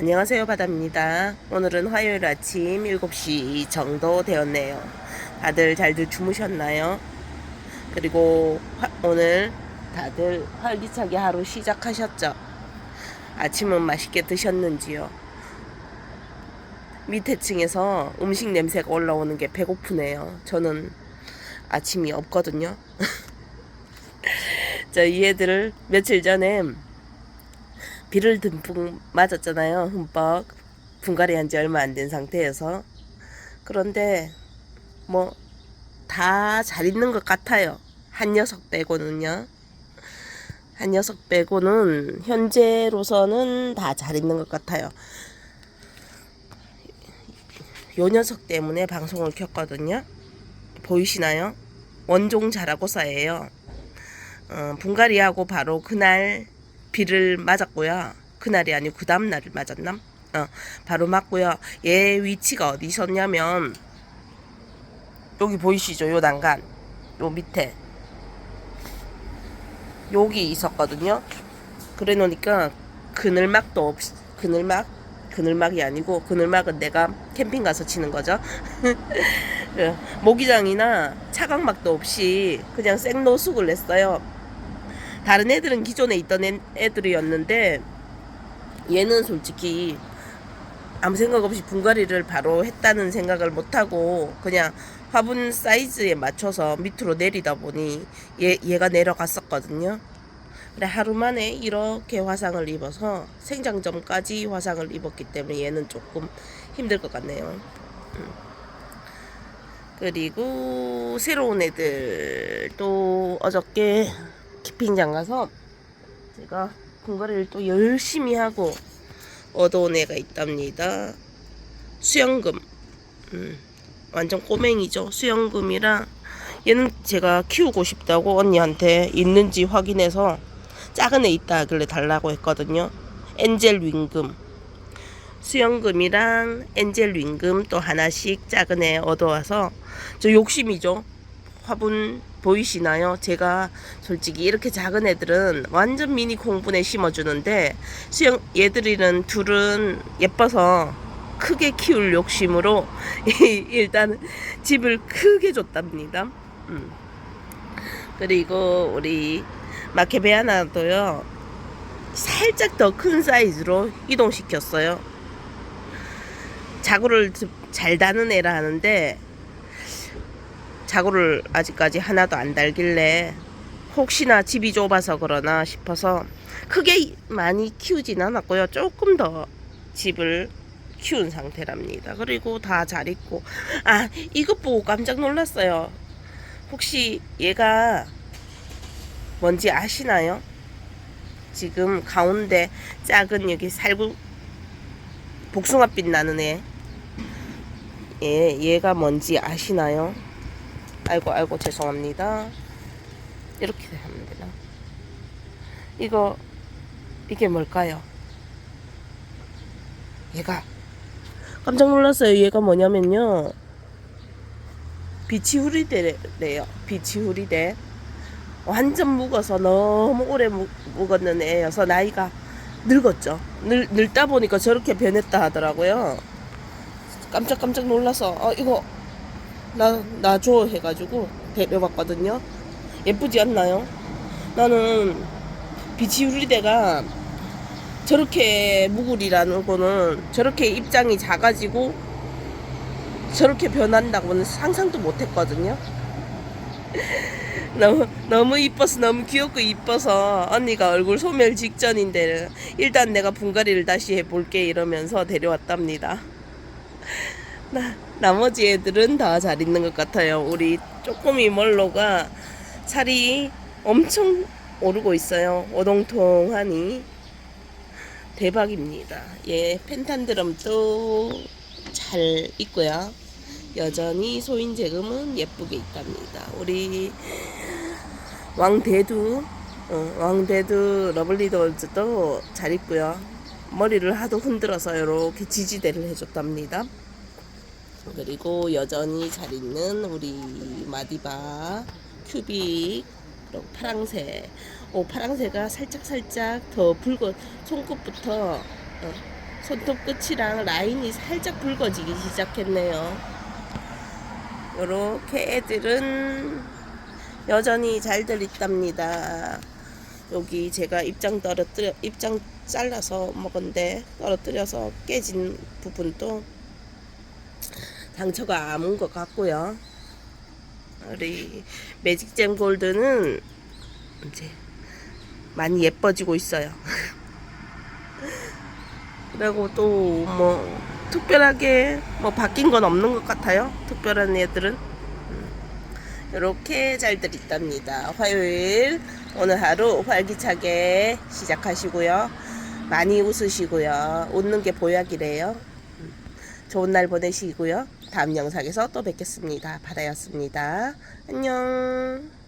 안녕하세요 바다입니다 오늘은 화요일 아침 7시 정도 되었네요 다들 잘들 주무셨나요? 그리고 화- 오늘 다들 활기차게 하루 시작하셨죠? 아침은 맛있게 드셨는지요? 밑에 층에서 음식 냄새가 올라오는 게 배고프네요 저는 아침이 없거든요 저이 애들을 며칠 전에 비를 듬뿍 맞았잖아요. 흠뻑 분갈이 한 지 얼마 안 된 상태에서 그런데 뭐 다 잘 있는 것 같아요. 한 녀석 빼고는요. 한 녀석 빼고는 현재로서는 다 잘 있는 것 같아요. 요 녀석 때문에 방송을 켰거든요. 보이시나요? 원종 자라고사예요. 어, 분갈이하고 바로 그날 비를 맞았고요. 그날이 아니고 그 다음 날을 맞았나? 어, 바로 맞고요. 얘 위치가 어디 있었냐면 여기 보이시죠? 요 난간 요 밑에 여기 있었거든요. 그래 놓으니까 그늘막도 없 그늘막 그늘막이 아니고 그늘막은 내가 캠핑 가서 치는 거죠. 그 모기장이나 차각막도 없이 그냥 생노숙을 냈어요. 다른 애들은 기존에 있던 애, 애들이었는데 얘는 솔직히 아무 생각 없이 분갈이를 바로 했다는 생각을 못하고 그냥 화분 사이즈에 맞춰서 밑으로 내리다 보니 얘, 얘가 내려갔었거든요. 근데 하루 만에 이렇게 화상을 입어서 생장점까지 화상을 입었기 때문에 얘는 조금 힘들 것 같네요. 음. 그리고 새로운 애들 또 어저께 키핑장 가서 제가 분갈이를 또 열심히 하고 얻어온 애가 있답니다. 수영금. 음, 완전 꼬맹이죠. 수영금이랑 얘는 제가 키우고 싶다고 언니한테 있는지 확인해서 작은 애 있다 하길래 달라고 했거든요. 엔젤 윙금. 수영금이랑 엔젤 윙금 또 하나씩 작은 애 얻어와서 저 욕심이죠. 화분 보이시나요? 제가 솔직히 이렇게 작은 애들은 완전 미니 콩분에 심어주는데 수영 얘들이는 둘은 예뻐서 크게 키울 욕심으로 일단 집을 크게 줬답니다. 음. 그리고 우리 마케베아나도요 살짝 더 큰 사이즈로 이동시켰어요. 자구를 잘 다는 애라 하는데 자구를 아직까지 하나도 안 달길래 혹시나 집이 좁아서 그러나 싶어서 크게 많이 키우진 않았고요. 조금 더 집을 키운 상태랍니다. 그리고 다 잘 있고 아 이것 보고 깜짝 놀랐어요. 혹시 얘가 뭔지 아시나요? 지금 가운데 작은 여기 살구 복숭아빛 나는 애. 예, 얘가 뭔지 아시나요? 아이고 아이고 죄송합니다. 이렇게 하면 되나? 이거 이게 뭘까요? 얘가 깜짝 놀랐어요. 얘가 뭐냐면요. 비치 후리대래요. 비치 후리대. 완전 묵어서 너무 오래 묵, 묵었는 애여서 나이가 늙었죠. 늙, 늙다 보니까 저렇게 변했다 하더라고요. 깜짝깜짝 놀라서 어 이거 나 나줘 해가지고 데려봤거든요. 예쁘지 않나요? 나는 비치유리대가 저렇게 묵으리라는 거는 저렇게 입장이 작아지고 저렇게 변한다고는 상상도 못했거든요. 너무 너무 이뻐서 너무 귀엽고 이뻐서 언니가 얼굴 소멸 직전인데 일단 내가 분갈이를 다시 해볼게 이러면서 데려왔답니다. 나, 나머지 애들은 다 잘 있는 것 같아요. 우리 쪼꼬미 멀로가 살이 엄청 오르고 있어요. 오동통하니 대박입니다. 예, 펜탄드럼도 잘 있고요. 여전히 소인 제금은 예쁘게 있답니다. 우리 왕대두, 어, 왕대두 러블리돌즈도 잘 있고요. 머리를 하도 흔들어서 이렇게 지지대를 해줬답니다. 그리고 여전히 잘 있는 우리 마디바 큐빅 그리고 파랑새 오 파랑새가 살짝 살짝 더 붉어 손끝부터 어, 손톱 끝이랑 라인이 살짝 붉어지기 시작했네요. 요렇게 애들은 여전히 잘들 있답니다. 여기 제가 입장 떨어뜨려 입장 잘라서 먹은데 떨어뜨려서 깨진 부분도 상처가 아문 것 같고요. 우리 매직잼 골드는 이제 많이 예뻐지고 있어요. 그리고 또 뭐 특별하게 뭐 바뀐 건 없는 것 같아요. 특별한 애들은 이렇게 잘들 있답니다. 화요일 오늘 하루 활기차게 시작하시고요. 많이 웃으시고요. 웃는 게 보약이래요. 음, 좋은 날 보내시고요. 다음 영상에서 또 뵙겠습니다. 바다였습니다. 안녕.